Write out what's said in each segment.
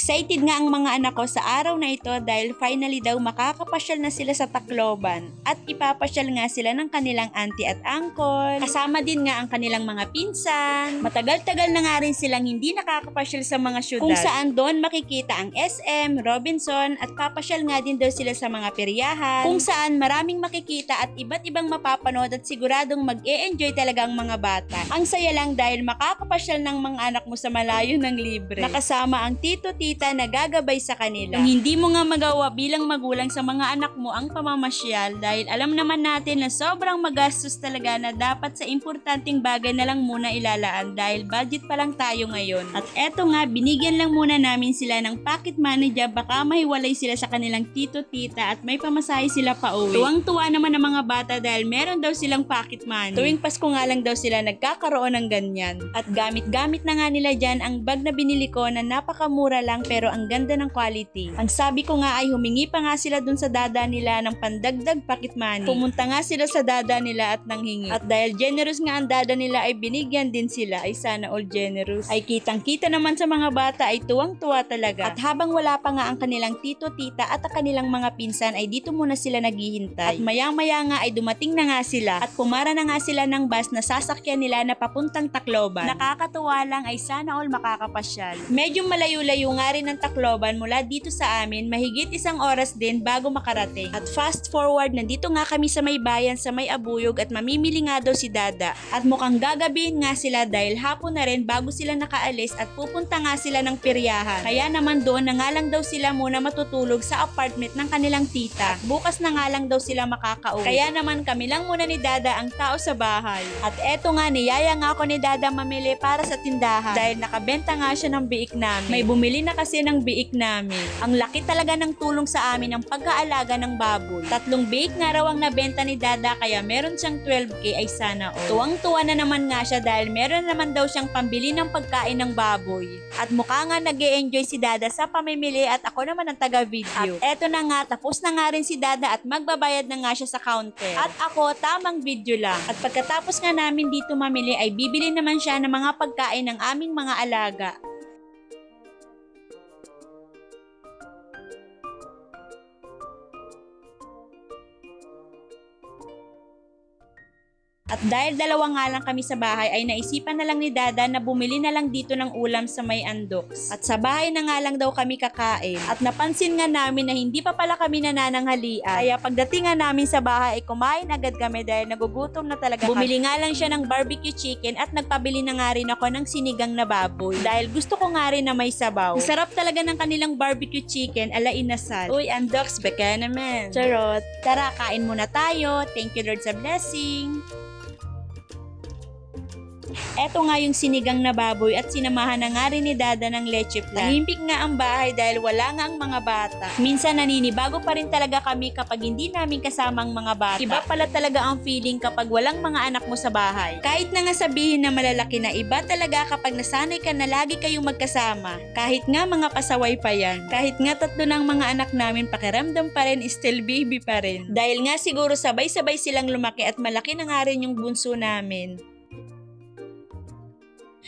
Excited nga ang mga anak ko sa araw na ito dahil finally daw makakapasyal na sila sa Tacloban at ipapasyal nga sila ng kanilang auntie at uncle. Kasama din nga ang kanilang mga pinsan. Matagal-tagal na nga rin silang hindi nakakapasyal sa mga syudad. Kung saan doon makikita ang SM, Robinson at papasyal nga din daw sila sa mga peryahan. Kung saan maraming makikita at iba't ibang mapapanood at siguradong mag-e-enjoy talaga ang mga bata. Ang saya lang dahil makakapasyal ng mga anak mo sa malayo ng libre. Nakasama ang tito tita na gagabay sa kanila. Kung hindi mo nga magawa bilang magulang sa mga anak mo ang pamamasyal dahil alam naman natin na sobrang magastos talaga na dapat sa importanteng bagay na lang muna ilalaan dahil budget pa lang tayo ngayon. At eto nga, binigyan lang muna namin sila ng pocket money dyan baka mahiwalay sila sa kanilang tito tita at may pamasahe sila pa uwi. Tuwang-tuwa naman ang mga bata dahil meron daw silang pocket money. Tuwing Pasko nga lang daw sila nagkakaroon ng ganyan. At gamit-gamit na nga nila dyan ang bag na binili ko na napakamura lang pero ang ganda ng quality. Ang sabi ko nga ay humingi pa nga sila dun sa dada nila ng pandagdag pocket money. Pumunta nga sila sa dada nila at nanghingi. At dahil generous nga ang dada nila ay binigyan din sila ay sana all generous. Ay kitang-kita naman sa mga bata ay tuwang-tuwa talaga. At habang wala pa nga ang kanilang tito, tita at ang kanilang mga pinsan ay dito muna sila naghihintay. At maya-maya nga ay dumating na nga sila at pumara na nga sila ng bus na sasakyan nila na papuntang Tacloban. Nakakatuwa lang ay sana all makakapasyal. Medyo malayo-layo nga rin ang Tacloban mula dito sa amin, mahigit isang oras din bago makarating. At fast forward, nandito nga kami sa may bayan sa may abuyog at mamimili nga daw si Dada. At mukhang gagabihin nga sila dahil hapon na rin bago sila nakaalis at pupunta nga sila ng piryahan. Kaya naman doon na nga lang daw sila muna matutulog sa apartment ng kanilang tita. At bukas na nga lang daw sila makakauwi. Kaya naman kami lang muna ni Dada ang tao sa bahay. At eto nga, niyaya nga ako ni Dada mamili para sa tindahan dahil nakabenta nga siya ng biik namin. May bumili na kasi ng biik namin. Ang laki talaga ng tulong sa amin ang pagkaalaga ng baboy. Tatlong biik nga raw ang nabenta ni Dada kaya meron siyang 12k ay sana all. Tuwang-tuwa na naman nga siya dahil meron naman daw siyang pambili ng pagkain ng baboy. At mukha nga nag enjoy si Dada sa pamimili at ako naman ang taga-video. At eto na nga, tapos na nga rin si Dada at magbabayad na nga siya sa counter. At ako, tamang video lang. At pagkatapos nga namin dito mamili ay bibili naman siya ng mga pagkain ng aming mga alaga. At dahil dalawa nga lang kami sa bahay ay naisipan na lang ni Dada na bumili na lang dito ng ulam sa may andoks. At sa bahay na nga lang daw kami kakain. At napansin nga namin na hindi pa pala kami nanananghalian. Kaya pagdating nga namin sa bahay ay kumain agad kami dahil nagugutom na talaga kami. Bumili nga lang siya ng barbecue chicken at nagpabili na nga rin ako ng sinigang na baboy. Dahil gusto ko nga rin na may sabaw. Sarap talaga ng kanilang barbecue chicken ala inasal. Uy, andoks, baka naman. Charot. Tara, kain muna tayo. Thank you Lord sa blessing. Eto nga yung sinigang na baboy at sinamahan na nga rin ni Dada ng leche plan. Tahimik nga ang bahay dahil wala nga ang mga bata. Minsan naninibago pa rin talaga kami kapag hindi namin kasama ang mga bata. Iba pala talaga ang feeling kapag walang mga anak mo sa bahay. Kahit na nga sabihin na malalaki na iba talaga kapag nasanay ka na lagi kayong magkasama. Kahit nga mga pasaway pa yan. Kahit nga tatlo ng mga anak namin pakiramdam pa rin still baby pa rin. Dahil nga siguro sabay-sabay silang lumaki at malaki na nga rin yung bunso namin.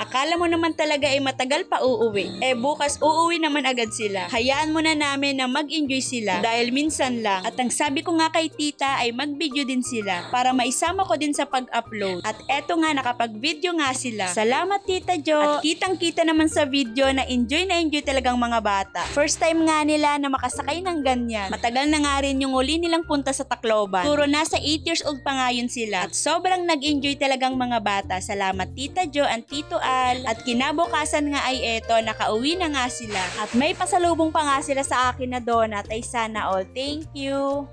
Akala mo naman talaga ay matagal pa uuwi. Eh bukas uuwi naman agad sila. Hayaan mo na namin na mag-enjoy sila dahil minsan lang. At ang sabi ko nga kay tita ay mag-video din sila para maisama ko din sa pag-upload. At eto nga nakapag-video nga sila. Salamat tita Jo. At kitang kita naman sa video na enjoy na enjoy talagang mga bata. First time nga nila na makasakay ng ganyan. Matagal na nga rin yung uli nilang punta sa Tacloban. Puro nasa 8 years old pa nga yun sila. At sobrang nag-enjoy talagang mga bata. Salamat tita Jo and tito Al. At kinabukasan nga ay eto, nakauwi na nga sila. At may pasalubong pa nga sila sa akin na donut ay sana all. Thank you!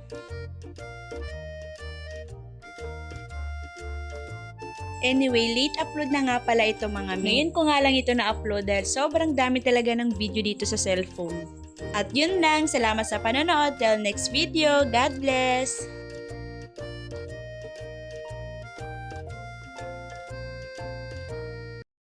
Anyway, late upload na nga pala ito mga min. Ngayon ko nga lang ito na-upload dahil sobrang dami talaga ng video dito sa cellphone. At yun lang, salamat sa panonood. Till next video, God bless!